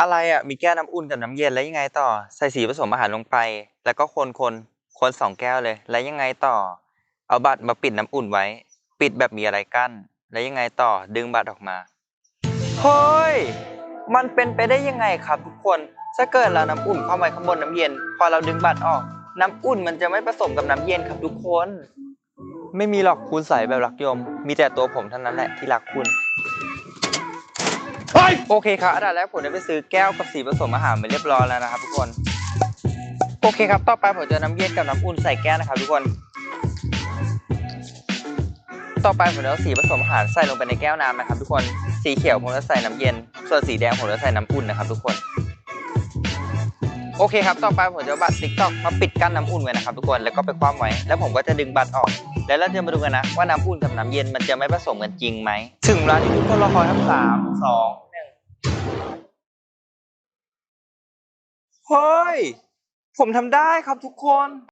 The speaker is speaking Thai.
อะไรอะมีแก้วน้ำอุ่นกับน้ำเย็นแล้วยังไงต่อ ใส่สีผสมอาหารลงไป แล้วก็คนคนคนสองแก้วเลย แล้วยังไงต่อ เอาบัตรมาปิดน้ำอุ่นไว้ ปิดแบบมีอะไรกั้น แล้วยังไงต่อดึงบัตรออกมาเฮ้ยมันเป็นไปได้ยังไงครับทุกคนถ้าเกิดเราน้ำอุ่นเข้าไปข้างบนน้ำเย็น พอเราดึงบัตรออก น้ำอุ่นมันจะไม่ผสมกับน้ำเย็นครับทุกคน ไม่มีหรอกคุณใส่แบบรักยม มีแต่ตัวผมเท่านั้นแหละที่รักคุณ โอเคครับอันดับแรกผมได้ไปซื้อแก้วกับสีผสมอาหารมาเรียบร้อยแล้วนะครับทุกคน โอเคครับ ต่อไปผมจะน้ำเย็นกับน้ำอุ่นใส่แก้วนะครับทุกคน ต่อไปผมจะเอาสีผสมอาหารใส่ลงไปในแก้วน้ำนะครับ ทุกคน สีเขียวผมจะใส่น้ำเย็น ส่วนสีแดงผมจะใส่น้ำอุ่นนะครับ ทุกคน โอเคครับ ต่อไปผมจะบัตรติ๊กต็อกมาปิดกั้นน้ำอุ่นไว้นะครับ ทุกคน แล้วก็ไปคว่ำไว้ แล้วผมก็จะดึงบัตรออก แล้วเราจะมาดูกันนะว่าน้ำอุ่นกับน้ำเย็นมันจะไม่ผสมกันจริงไหม ถึงเวลาที่ทุกคนรอคอยครับสามสอง เฮ้ยผมทำได้ครับทุกคน